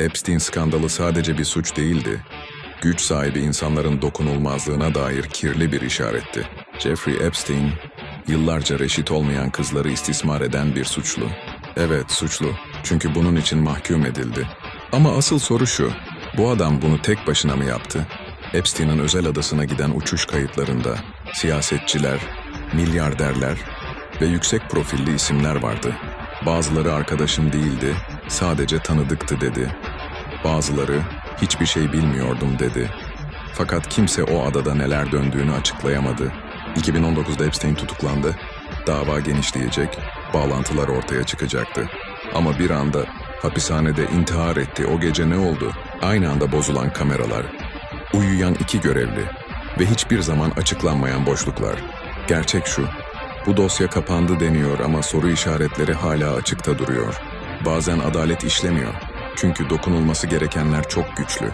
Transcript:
Epstein skandalı sadece bir suç değildi. Güç sahibi insanların dokunulmazlığına dair kirli bir işaretti. Jeffrey Epstein, yıllarca reşit olmayan kızları istismar eden bir suçlu. Evet, suçlu. Çünkü bunun için mahkum edildi. Ama asıl soru şu, bu adam bunu tek başına mı yaptı? Epstein'in özel adasına giden uçuş kayıtlarında siyasetçiler, milyarderler ve yüksek profilli isimler vardı. Bazıları arkadaşım değildi, sadece tanıdıktı dedi. Bazıları hiçbir şey bilmiyordum dedi. Fakat kimse o adada neler döndüğünü açıklayamadı. 2019'da Epstein tutuklandı. Dava genişleyecek, bağlantılar ortaya çıkacaktı. Ama bir anda hapishanede intihar etti. O gece ne oldu? Aynı anda bozulan kameralar, uyuyan iki görevli ve hiçbir zaman açıklanmayan boşluklar. Gerçek şu, bu dosya kapandı deniyor ama soru işaretleri hala açıkta duruyor. Bazen adalet işlemiyor. Çünkü dokunulması gerekenler çok güçlü.